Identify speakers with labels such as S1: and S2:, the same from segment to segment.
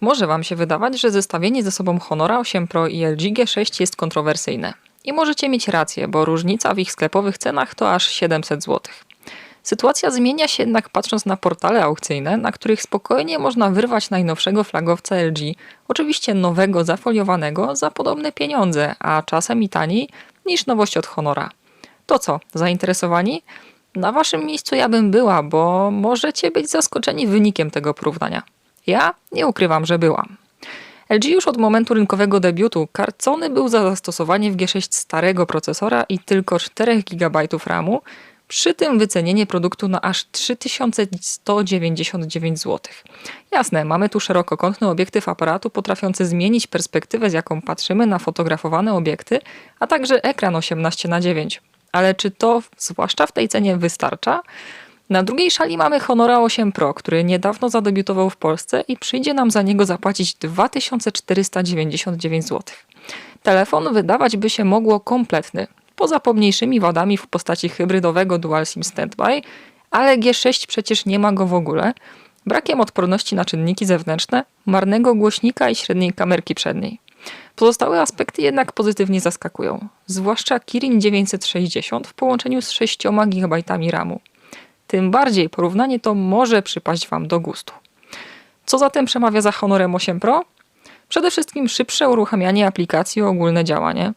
S1: Może Wam się wydawać, że zestawienie ze sobą Honora 8 Pro i LG G6 jest kontrowersyjne. I możecie mieć rację, bo różnica w ich sklepowych cenach to aż 700 zł. Sytuacja zmienia się jednak patrząc na portale aukcyjne, na których spokojnie można wyrwać najnowszego flagowca LG, oczywiście nowego, zafoliowanego, za podobne pieniądze, a czasem i taniej niż nowość od Honora. To co, zainteresowani? Na waszym miejscu ja bym była, bo możecie być zaskoczeni wynikiem tego porównania. Ja nie ukrywam, że byłam. LG już od momentu rynkowego debiutu karcony był za zastosowanie w G6 starego procesora i tylko 4 GB RAMu, przy tym wycenienie produktu na aż 3199 zł. Jasne, mamy tu szerokokątny obiektyw aparatu potrafiący zmienić perspektywę, z jaką patrzymy na fotografowane obiekty, a także ekran 18 na 9 ale czy to, zwłaszcza w tej cenie, wystarcza? Na drugiej szali mamy Honora 8 Pro, który niedawno zadebiutował w Polsce i przyjdzie nam za niego zapłacić 2499 zł. Telefon wydawać by się mogło kompletny, poza pomniejszymi wadami w postaci hybrydowego Dual SIM Standby, ale G6 przecież nie ma go w ogóle, brakiem odporności na czynniki zewnętrzne, marnego głośnika i średniej kamerki przedniej. Pozostałe aspekty jednak pozytywnie zaskakują, zwłaszcza Kirin 960 w połączeniu z 6 GB RAMu. Tym bardziej porównanie to może przypaść Wam do gustu. Co zatem przemawia za Honorem 8 Pro? Przede wszystkim szybsze uruchamianie aplikacji o ogólne działanie,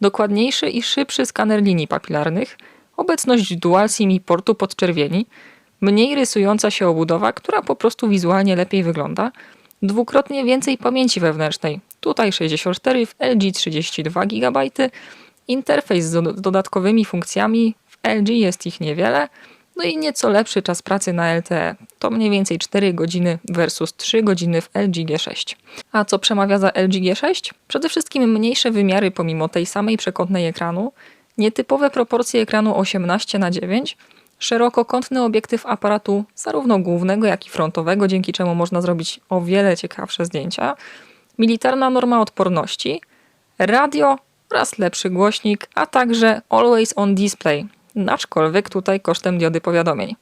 S1: dokładniejszy i szybszy skaner linii papilarnych, obecność dual SIM i portu podczerwieni, mniej rysująca się obudowa, która po prostu wizualnie lepiej wygląda, dwukrotnie więcej pamięci wewnętrznej, tutaj 64, w LG 32 GB, interfejs z dodatkowymi funkcjami, w LG jest ich niewiele, no i nieco lepszy czas pracy na LTE. To mniej więcej 4 godziny versus 3 godziny w LG G6. A co przemawia za LG G6? Przede wszystkim mniejsze wymiary pomimo tej samej przekątnej ekranu, nietypowe proporcje ekranu 18 na 9 szerokokątny obiektyw aparatu zarówno głównego, jak i frontowego, dzięki czemu można zrobić o wiele ciekawsze zdjęcia, militarna norma odporności, radio oraz lepszy głośnik, a także Always On Display, aczkolwiek tutaj kosztem diody powiadomień.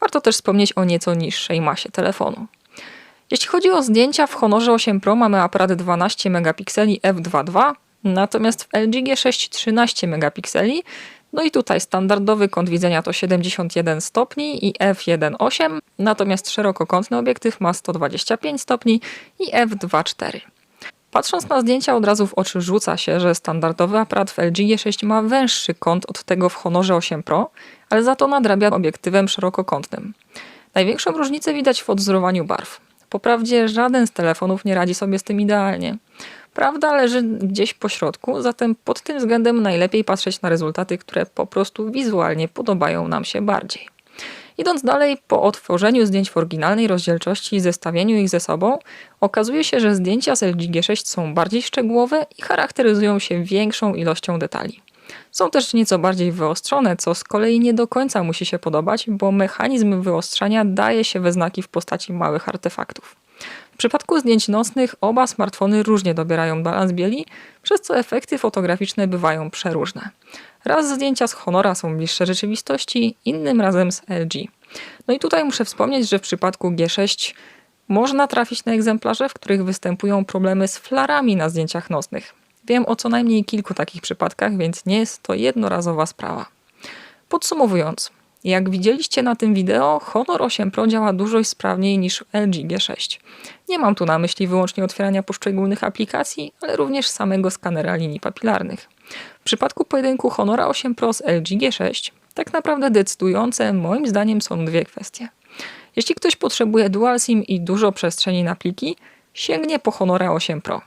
S1: Warto też wspomnieć o nieco niższej masie telefonu. Jeśli chodzi o zdjęcia, w Honorze 8 Pro mamy aparat 12 megapikseli f2.2, natomiast w LG G6 13 megapikseli, no i tutaj standardowy kąt widzenia to 71 stopni i f1.8, natomiast szerokokątny obiektyw ma 125 stopni i f2.4. Patrząc na zdjęcia od razu w oczy rzuca się, że standardowy aparat w LG G6 ma węższy kąt od tego w Honorze 8 Pro, ale za to nadrabia obiektywem szerokokątnym. Największą różnicę widać w odzorowaniu barw. Poprawdzie żaden z telefonów nie radzi sobie z tym idealnie. Prawda leży gdzieś po środku, zatem pod tym względem najlepiej patrzeć na rezultaty, które po prostu wizualnie podobają nam się bardziej. Idąc dalej, po otworzeniu zdjęć w oryginalnej rozdzielczości i zestawieniu ich ze sobą, okazuje się, że zdjęcia z LG G6 są bardziej szczegółowe i charakteryzują się większą ilością detali. Są też nieco bardziej wyostrzone, co z kolei nie do końca musi się podobać, bo mechanizm wyostrzania daje się we znaki w postaci małych artefaktów. W przypadku zdjęć nocnych oba smartfony różnie dobierają balans bieli, przez co efekty fotograficzne bywają przeróżne. Raz zdjęcia z Honora są bliższe rzeczywistości, innym razem z LG. No i tutaj muszę wspomnieć, że w przypadku G6 można trafić na egzemplarze, w których występują problemy z flarami na zdjęciach nocnych. Wiem o co najmniej kilku takich przypadkach, więc nie jest to jednorazowa sprawa. Podsumowując, jak widzieliście na tym wideo, Honor 8 Pro działa dużo sprawniej niż LG G6. Nie mam tu na myśli wyłącznie otwierania poszczególnych aplikacji, ale również samego skanera linii papilarnych. W przypadku pojedynku Honora 8 Pro z LG G6 tak naprawdę decydujące moim zdaniem są dwie kwestie. Jeśli ktoś potrzebuje Dual SIM i dużo przestrzeni na pliki, sięgnie po Honora 8 Pro.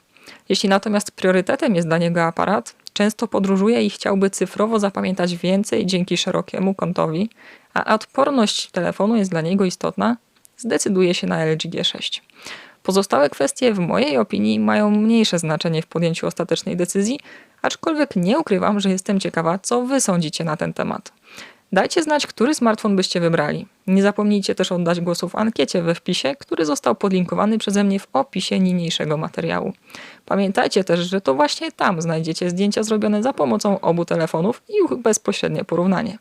S1: Jeśli natomiast priorytetem jest dla niego aparat, często podróżuje i chciałby cyfrowo zapamiętać więcej dzięki szerokiemu kątowi, a odporność telefonu jest dla niego istotna, zdecyduje się na LG G6. Pozostałe kwestie w mojej opinii mają mniejsze znaczenie w podjęciu ostatecznej decyzji, aczkolwiek nie ukrywam, że jestem ciekawa, co wy sądzicie na ten temat. Dajcie znać, który smartfon byście wybrali. Nie zapomnijcie też oddać głosu w ankiecie we wpisie, który został podlinkowany przeze mnie w opisie niniejszego materiału. Pamiętajcie też, że to właśnie tam znajdziecie zdjęcia zrobione za pomocą obu telefonów i ich bezpośrednie porównanie.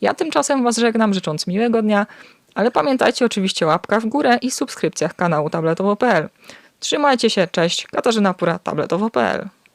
S1: Ja tymczasem Was żegnam, życząc miłego dnia, ale pamiętajcie oczywiście o łapkach w górę i subskrypcjach kanału tabletowo.pl. Trzymajcie się, cześć, Katarzyna Pura, tabletowo.pl